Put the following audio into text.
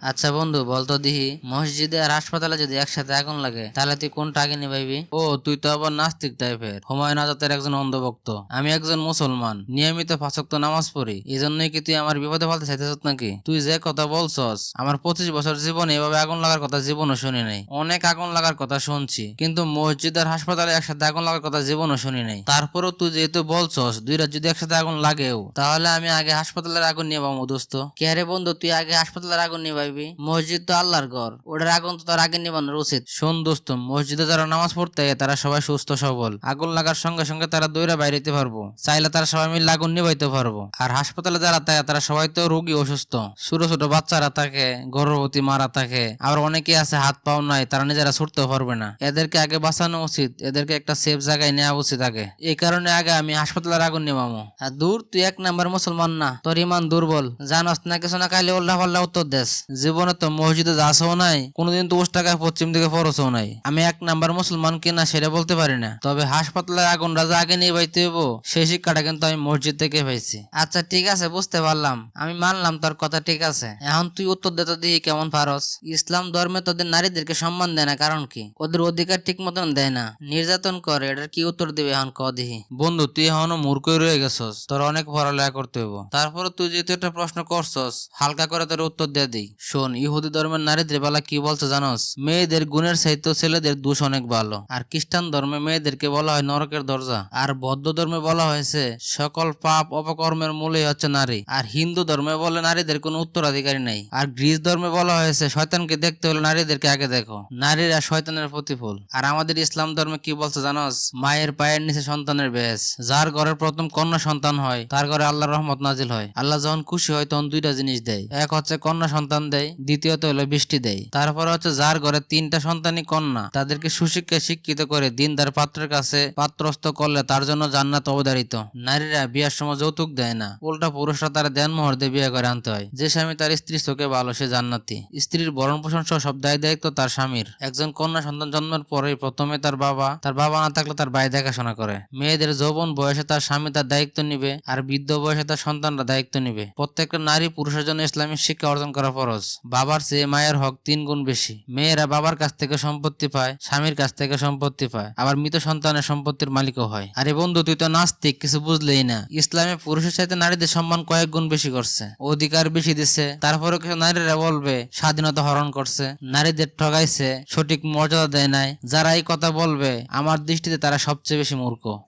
আচ্ছা বন্ধু বলতো দিহি মসজিদে আর হাসপাতালে যদি একসাথে আগুন লাগে, তাহলে তুই কোনটা আগে নিবাইবি ও, তুই তো আবার নাস্তিক টাইপের হুমায়ুন আজাদের একজন অন্ধভক্ত। আমি একজন মুসলমান। নিয়মিত ফাঁসক্ত নামাজ পড়ি। এই জন্যই কি তুই আমার বিপদে ফেলতে চাইতেছ নাকি? তুই যে কথা বলছস, আমার পঁচিশ বছর জীবনে এভাবে আগুন লাগার কথা জীবনও শুনি নাই। অনেক আগুন লাগার কথা শুনছি, কিন্তু মসজিদ আর হাসপাতালে একসাথে আগুন লাগার কথা জীবনও শুনি নাই। তারপরেও তুই যেহেতু বলছস, দুই রাত যদি একসাথে আগুন লাগেও, তাহলে আমি আগে হাসপাতালের আগুন নিয়ে পাবো দোস্ত। কে রে বন্ধু, তুই আগে হাসপাতালের আগুন নিবাইবি মসজিদ তো আল্লাহর ঘর। ওটার আগুন তো তার আগে নিবানোর উচিত। শোন দোস্ত, মসজিদে যারা নামাজ পড়তে তারা সবাই সুস্থ, সবল। আগুন লাগার সঙ্গে সঙ্গে তারা দৌড়ে বাইরেতে পারব। চাইলে তারা সবাই মিলে আগুন নিবাইতে পারব। আর হাসপাতালে যারা থাকে তারা সবাই তো রোগী অসুস্থ। ছোট ছোট বাচ্চারা থাকে, গর্ভবতী মারা থাকে। আবার অনেকে আছে, হাত পাও নাই, তারা নিজেরা ছুটতেও পারবে না। এদেরকে আগে বাঁচানো উচিত, এদেরকে একটা সেফ জায়গায় নেওয়া উচিত আগে। এই কারণে আগে আমি হাসপাতালের আগুন নিবামো। আর দূর, তুই এক নাম্বার মুসলমান না, তোর ইমান দুর্বল। জানাস না কিছু না খাইলে উল্লাহ উত্তর দেশ জীবনে তো মসজিদে যাসও নাই, কোনোদিন তো টাকায় পশ্চিম দিকে ফরসও নাই। আমি এক নাম্বার মুসলমান কিনা সেটা বলতে পারি না। তবে হাসপাতালের আগুন রাজা আগে নিয়ে পাইতে হইব, সেই শিক্ষাটা কিন্তু আমি মসজিদ থেকে পাইছি। আচ্ছা ঠিক আছে, বুঝতে পারলাম। আমি মানলাম তোর কথা ঠিক আছে। এখন তুই উত্তর দে তো দিই কেমন পারস। ইসলাম ধর্মে তোদের নারীদেরকে সম্মান দেয় না কারণ কি? ওদের অধিকার ঠিক মতন দেয় না। নির্যাতন করে, এটার কি উত্তর দিবে এখন ক দিহি বন্ধু, তুই এখনও মূর্খই রয়ে গেছস। তোর অনেক পড়ালেখা করতে হইব। তারপরে তুই যেহেতু একটা প্রশ্ন করছস, হালকা করে তোর উত্তর দিয়ে দিই। শোন, ইহুদি ধর্মের নারীদের বেলা কি বলছে জানোস? মেয়েদের গুণের সাহিত্য ছেলেদের দোষ অনেক ভালো। আর খ্রিস্টান ধর্মে মেয়েদেরকে বলা হয় নরকের দরজা। আর বৌদ্ধ ধর্মে বলা হয়েছে, সকল পাপ অপকর্মের মূলে হচ্ছে নারী। আর হিন্দু ধর্মে বলে নারীদের কোনো উত্তরাধিকারী নেই। আর গ্রিস ধর্মে বলা হয়েছে, শয়তানকে দেখতে হলে নারীদেরকে আগে দেখো। নারীরা শয়তানের প্রতিফল। আর আমাদের ইসলাম ধর্মে কি বলছে জানোস? মায়ের পায়ের নিচে সন্তানের বেশ। যার ঘরের প্রথম কন্যা সন্তান হয়, তার ঘরে আল্লাহ রহমত নাজিল হয়। আল্লাহ যখন খুশি হয়, তখন দুইটা জিনিস দেয়। এক হচ্ছে কন্যা সন্তান দেয় দ্বিতীয়ত হলো বৃষ্টি দেয়। তারপরে হচ্ছে যার ঘরে তিনটা সন্তানই কন্যা, তাদেরকে সুশিক্ষায় শিক্ষিত করে দিনদার পাত্রের কাছে পাত্রস্থ করলে তার জন্য জান্নাত অবধারিত। নারীরা বিয়ার সময় যৌতুক দেয় না, উল্টা পুরুষরা তার দেন দিয়ে বিয়ে করে আনতে হয়। যে স্বামী তার স্ত্রীর চোখে ভালো, সে জান্নাতি। স্ত্রীর বরণ পোষণ সহ সব দায় দায়িত্ব তার স্বামীর। একজন কন্যা সন্তান জন্মের পরেই প্রথমে তার বাবা তার বাবা না থাকলে তার ভাই দেখাশোনা করে। মেয়েদের যৌবন বয়সে তার স্বামী তার দায়িত্ব নিবে, আর বৃদ্ধ বয়সে তার সন্তানরা দায়িত্ব নিবে। প্রত্যেকটা নারী পুরুষের জন্য ইসলামিক শিক্ষা অর্জন করা ফরজ। বাবার চেয়ে মায়ের হক তিন গুণ বেশি। মেয়েরা বাবার কাছ থেকে সম্পত্তি পায়, স্বামীর কাছ থেকে সম্পত্তি পায়। আবার মৃত সন্তানের সম্পত্তির মালিকও হয়। আরে বন্ধু, তুই তো নাস্তিক, কিছু বুঝলেই না। ইসলামে পুরুষের চাইতে নারীদের সম্মান কয়েক গুণ বেশি করছে। অধিকার বেশি দিচ্ছে তারপরে কিছু নারীরা বলবে, স্বাধীনতা হরণ করছে। নারীদের ঠগাইছে, সঠিক মর্যাদা দেয় নাই। যারা এই কথা বলবে, আমার দৃষ্টিতে তারা সবচেয়ে বেশি মূর্খ।